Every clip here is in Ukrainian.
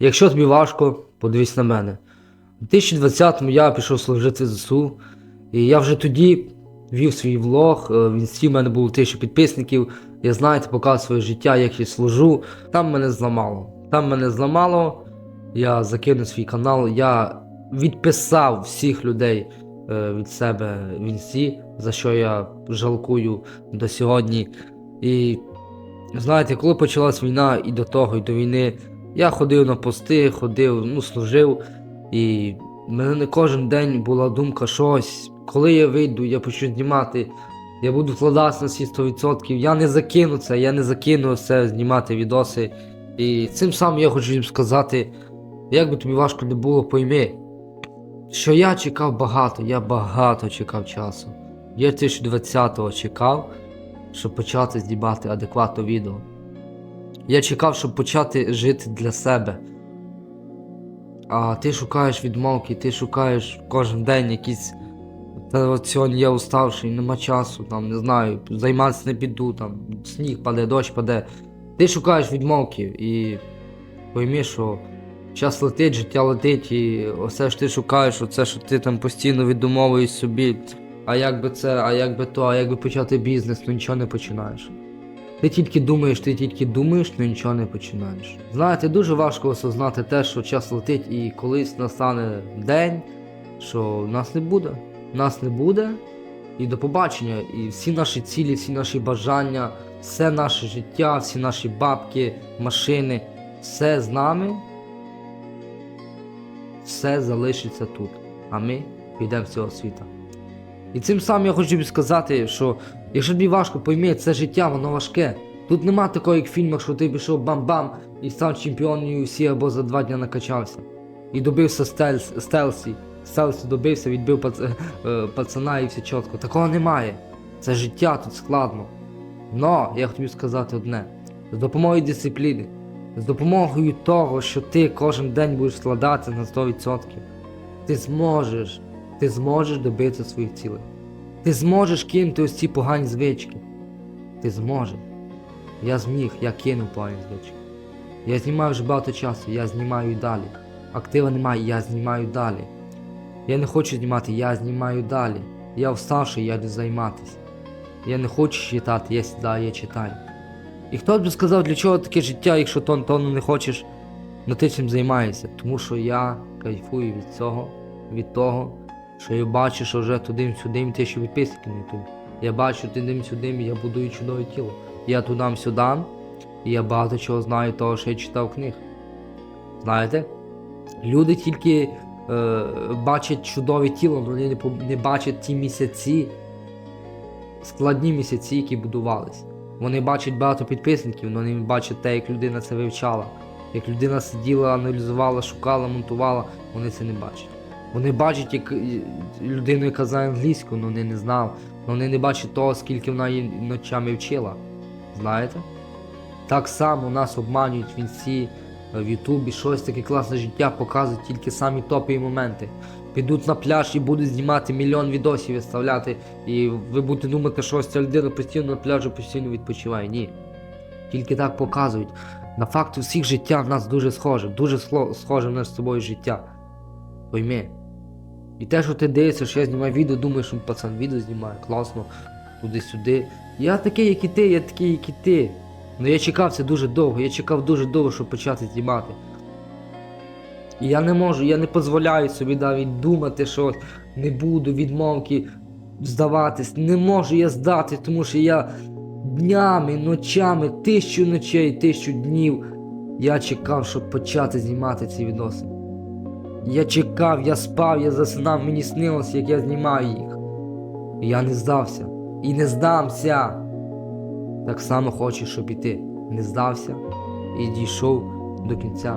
Якщо тобі важко, подивись на мене. У 2020-му я пішов служити ЗСУ, і я вже тоді вів свій влог. е, В інсті в мене було тисячу підписників. Я знаєте, показую своє життя, як я служу. Там мене зламало. Там мене зламало. Я закинув свій канал. Я відписав всіх людей е, від себе в інсті, за що я жалкую до сьогодні. І знаєте, коли почалась війна і до того, і до війни, я ходив на пости, ходив, ну, служив. І в мене не кожен день була думка, що ось, коли я вийду, я почну знімати, я буду вкладатися на всі 100%. Я не закину це, я не закину це знімати відоси. І цим самим я хочу їм сказати, як би тобі важко не було, пойми, що я чекав багато, я багато чекав часу. Я 2020-го чекав, щоб почати знімати адекватно відео. Я чекав, щоб почати жити для себе. А ти шукаєш відмовки, ти шукаєш кожен день якісь. Та от сьогодні я уставший, нема часу, там, не знаю, займатися не піду, там, сніг паде, дощ паде. Ти шукаєш відмовки і пойми, що час летить, життя летить, і все ж ти шукаєш, оце, що ти там постійно відумовуєш собі. А як би це, а як би то, а як би почати бізнес, ну нічого не починаєш. Ти тільки думаєш, ти тільки думаєш, але нічого не починаєш. Знаєте, дуже важко осознати те, що час летить, і колись настане день, що нас не буде. Нас не буде. І до побачення. І всі наші цілі, всі наші бажання, все наше життя, всі наші бабки, машини, все з нами, все залишиться тут. А ми підемо з цього світа. І цим самим я хочу сказати, що якщо тобі важко пойми, це життя, воно важке. Тут нема такого, як в фільмах, що ти пішов бам-бам і став чемпіоном UFC або за два дня накачався. І добився стелс, стелсі. Стелсі добився, відбив пац, е, пацана і все чітко. Такого немає. Це життя тут складно. Но я хотів сказати одне: з допомогою дисципліни, з допомогою того, що ти кожен день будеш складатися на 100%, ти зможеш, ти зможеш добитися своїх цілей. Ти зможеш кинути ось ці погані звички. Ти зможеш. Я зміг, я кинув погані звички. Я знімаю вже багато часу, я знімаю і далі. Актива немає, я знімаю далі. Я не хочу знімати, я знімаю далі. Я вставший, я йду займатися. Я не хочу читати, я сідаю, я читаю. І хто б сказав, для чого таке життя, якщо то, то не хочеш, но ти цим займаєшся. Тому що я кайфую від цього, від того, що я бачу, що вже туди-сюди тисячу підписників на YouTube. Я бачу туди-сюди, я будую чудове тіло. Я тудам-сюди, і я багато чого знаю того, що я читав книг. Знаєте? Люди тільки е, бачать чудове тіло, але не, не бачать ті місяці, складні місяці, які будувались. Вони бачать багато підписників, але не бачать те, як людина це вивчала. Як людина сиділа, аналізувала, шукала, монтувала, вони це не бачать. Вони бачать як е, людину, яка знає англійську, але вони не знали. Вони не бачать того, скільки вона її ночами вчила. Знаєте? Так само нас обманюють в інсті, в Ютубі, щось таке класне життя показують тільки самі топові моменти. Підуть на пляж і будуть знімати мільйон відосів виставляти, і ви будете думати, що ось ця людина постійно на пляжі постійно відпочиває. Ні. Тільки так показують. На факт всіх життя в нас дуже схоже, дуже схоже в нас з тобою життя. Пойми. І те, що ти дивишся, що я знімаю відео, думаєш, що пацан відео знімає, класно, туди-сюди. Я такий, як і ти, я такий, як і ти. Ну я чекав це дуже довго, я чекав дуже довго, щоб почати знімати. І я не можу, я не дозволяю собі навіть думати, що не буду відмовки здаватись. Не можу я здати, тому що я днями, ночами, тисячу ночей, тисячу днів я чекав, щоб почати знімати ці відоси. Я чекав, я спав, я засинав, мені снилось, як я знімаю їх. Я не здався. І не здамся. Так само хочу, щоб і ти не здався і дійшов до кінця.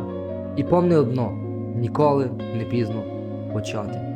І помни одно: ніколи не пізно почати.